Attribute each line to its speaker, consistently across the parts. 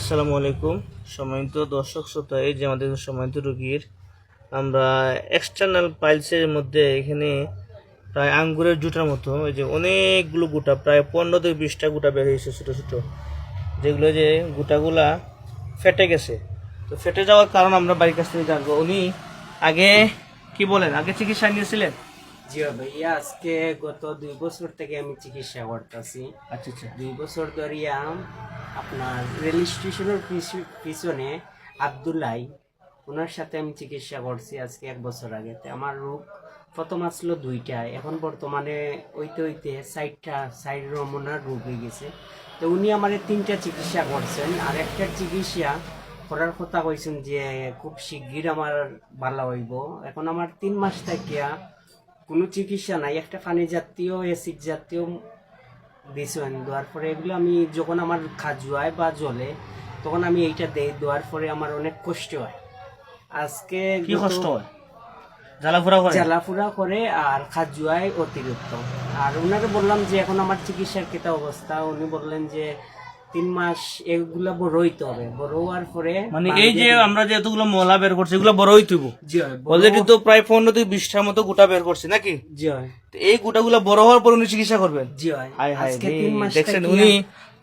Speaker 1: আসসালামু আলাইকুম। সম্মানিত দর্শক শ্রোতা, এই যে আমাদের সম্মানিত রোগীর, আমরা এক্সটার্নাল পাইলসের মধ্যে এখানে প্রায় আঙ্গুরের জুটার মতো, এই যে অনেকগুলো গোটা, প্রায় পনেরো থেকে বিশটা গোটা বের হয়েছে ছোটো ছোটো, যেগুলো যে গুটাগুলা ফেটে গেছে। তো ফেটে যাওয়ার কারণ আমরা বাড়ির কাছ থেকে জানব। উনি আগে কি বলেন? আগে চিকিৎসা নিয়েছিলেন?
Speaker 2: জি ভাইয়া আজকে গত দুই বছর থেকে আমি চিকিৎসা করতেছি।
Speaker 1: আচ্ছা আচ্ছা।
Speaker 2: দুই বছর ধরিয়া আপনার রেল স্টেশনের পিছ- পিছনে আবদুল্লাই ওনার সাথে আমি চিকিৎসা করছি আজকে এক বছর আগে। তো আমার রোগ প্রথম আসলো দুইটা এখন বর্তমানে ওইতে ওইতে সাইডটা সাইড রমনার রোগ হয়ে গেছে। তো উনি আমার তিনটা চিকিৎসা করছেন আর একটা চিকিৎসা করার কথা কইছেন যে খুব শিগগির আমার ভালো হইব। এখন আমার তিন মাস থাকিয়া কোনো চিকিৎসা নাই একটা পানি জাতীয় অ্যাসিড জাতীয় দিয়েছেন দেওয়ার পরে এগুলো আমি যখন আমার খাজুয়ায় বা জলে তখন আমি এইটা দেই দেওয়ার পরে আমার অনেক কষ্ট হয়। আজকে
Speaker 1: কি কষ্ট হয়? জ্বালাফোড়া করে
Speaker 2: জ্বালাফুরা করে আর খাজুয়ায় অতিরিক্ত। আর ওনাকে বললাম যে এখন আমার চিকিৎসার কেটা অবস্থা? উনি বললেন যে তিন মাস এগুলা হবে। পরে
Speaker 1: মানে এই যে আমরা যে এতগুলো মলা বের করছি এগুলো বড়ই তুইব
Speaker 2: জয়
Speaker 1: অলরেডি তো প্রায় পনেরো থেকে বিশটার মতো গোটা বের করছে নাকি?
Speaker 2: জয়
Speaker 1: তো এই গোটাগুলো বড় হওয়ার পর উনি চিকিৎসা করবেন? হাই হাই
Speaker 2: তিন মাস
Speaker 1: দেখছেন উনি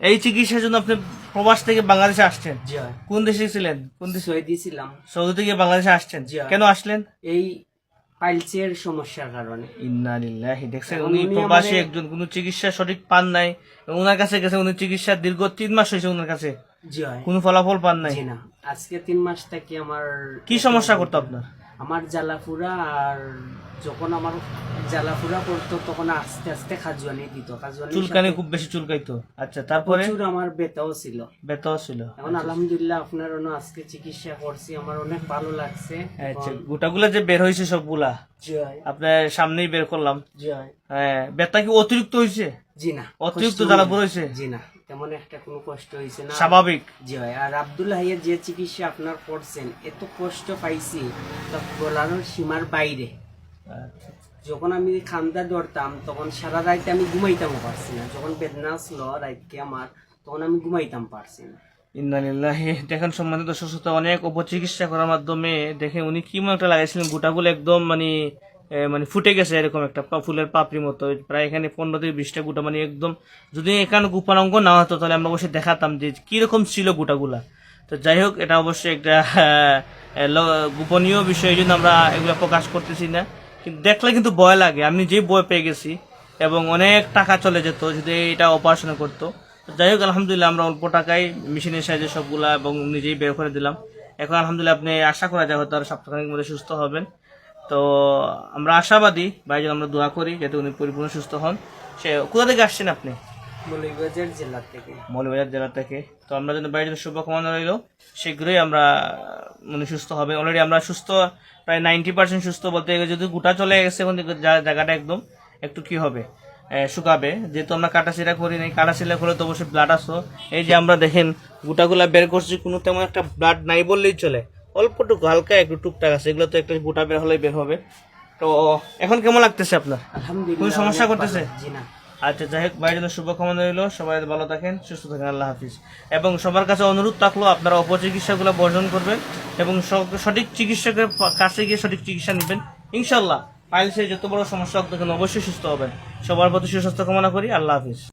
Speaker 1: এই চিকিৎসার জন্য আপনি প্রবাস থেকে বাংলাদেশে আসছেন?
Speaker 2: জয়
Speaker 1: কোন দেশে ছিলেন কোন দেশে?
Speaker 2: দিয়েছিলাম
Speaker 1: সৌদি থেকে বাংলাদেশে আসছেন?
Speaker 2: জি।
Speaker 1: কেন আসলেন?
Speaker 2: এই পাইলসের সমস্যার কারণে।
Speaker 1: ইন্না লিল্লাহি দেখছেন উনি প্রবাসী একজন কোনো চিকিৎসা সঠিক পান নাই ওনার কাছে গেছে উনি চিকিৎসা দীর্ঘ তিন মাস হয়েছে ওনার কাছে।
Speaker 2: জয়
Speaker 1: কোনো ফলাফল পান নাই।
Speaker 2: না। আজকে তিন মাস থেকে আমার
Speaker 1: কি সমস্যা করতো আপনার?
Speaker 2: আমার জ্বালাফুরা আর যখন আমার জ্বালাফুরা করতো তখন আস্তে আস্তে খাজুয়ানি দিত। খাজুয়ানি
Speaker 1: চুলকানি খুব বেশি চুলকাইতো আচ্ছা তারপরে?
Speaker 2: প্রচুর আমার ব্যথাও ছিল।
Speaker 1: ব্যথাও ছিল।
Speaker 2: এখন আলহামদুলিল্লাহ আপনার অন্য আজকে চিকিৎসা করছি আমার অনেক ভালো লাগছে।
Speaker 1: আচ্ছা গোটাগুলো যে বের হয়েছে সবগুলা আপনার সামনেই বের করলাম। হ্যাঁ ব্যথা কি অতিরিক্ত হয়েছে
Speaker 2: জি না
Speaker 1: অতিরিক্ত
Speaker 2: কষ্ট
Speaker 1: হয়েছে
Speaker 2: জি না। তেমন একটা কোনো কষ্ট হয়েছে না।
Speaker 1: স্বাভাবিক।
Speaker 2: জয় আর আব্দুল্লাহ ভাইয়ের যে চিকিৎসা আপনার করছেন এত কষ্ট পাইছি তা বলানোর সীমার বাইরে।
Speaker 1: আচ্ছা।
Speaker 2: যখন আমি খান্দা ধরতাম তখন সারা রাইতে আমি ঘুমাইতাম পারছি না। যখন বেদনা আসলো রাইতকে আমার তখন আমি ঘুমাইতাম পারছি না।
Speaker 1: ইন্নালিল্লাহি দেখেন সম্মানিত সুস্থতা অনেক উপচিকিৎসা করার মাধ্যমে দেখে উনি কি মনে একটা লাগাইছিলেন। গোটাগুলো একদম মানে মানে ফুটে গেছে এরকম একটা ফুলের পাপড়ি মতো। প্রায় এখানে পনেরো থেকে বিশটা গুটা মানে একদম যদি এখানে গোপালঙ্গ না হতো, তাহলে আমরা অবশ্যই দেখাতাম যে কীরকম ছিল গোটাগুলা। তো যাই হোক, এটা অবশ্যই একটা গোপনীয় বিষয়, এই জন্য আমরা এগুলো প্রকাশ করতেছি না। কিন্তু দেখলে কিন্তু ভয় লাগে। আমি যে ভয় পেয়ে গেছি এবং অনেক টাকা চলে যেত যদি এটা অপারেশন করতো। যাই হোক, আলহামদুলিল্লাহ আমরা অল্প টাকায় মেশিনের সাহায্যে সবগুলা এবং নিজেই বের করে দিলাম। এখন আলহামদুলিল্লাহ আপনি আশা করা যায় হয়তো আর সপ্তাহখানেক মধ্যে সুস্থ হবেন। তো আমরা আশাবাদী ভাইজন আমরা দোয়া করি যাতে উনি পরিপূর্ণ সুস্থ হন। সে কোথা থেকে আসছেন আপনি?
Speaker 2: মৌলভীবাজার জেলা থেকে।
Speaker 1: মৌলবাজার জেলা থেকে। তো আমরা যেন বাইরের জন্য শুভকামনা রইল। শীঘ্রই আমরা মানে সুস্থ হবে। অলরেডি আমরা সুস্থ প্রায় নাইনটি পার্সেন্ট সুস্থ বলতে গেলে যদি গোটা চলে গেছে এখন জায়গাটা একদম একটু কি হবে? শুকাবে। যেহেতু আমরা কাটাছিরা করি নাই কাটাছিরা করলে তো অবশ্যই ব্লাড আসো এই যে আমরা দেখেন গোটাগুলা বের করছি কোনো তেমন একটা ব্লাড নাই বললেই চলে। অল্পটুকু হালকা একটু টুকটাক আছে। এগুলো তো একটা গোটা বের হলেই বের হবে। তো এখন কেমন লাগতেছে আপনার? কোনো সমস্যা করতেছে?
Speaker 2: না।
Speaker 1: আচ্ছা যাই হোক বাইরের জন্য শুভকামনা রইল। সবাই ভালো থাকেন সুস্থ থাকেন আল্লাহ হাফিজ। এবং সবার কাছে অনুরোধ থাকল আপনারা অপচিকিৎসাগুলো বর্জন করবেন এবং সঠিক চিকিৎসকের কাছে গিয়ে সঠিক চিকিৎসা নেবেন। ইনশাল্লাহ পাইলসে যত বড় সমস্যা হোক না অবশ্যই সুস্থ হবেন। সবার প্রতি সুস্বাস্থ্য কামনা করি আল্লাহ হাফিজ।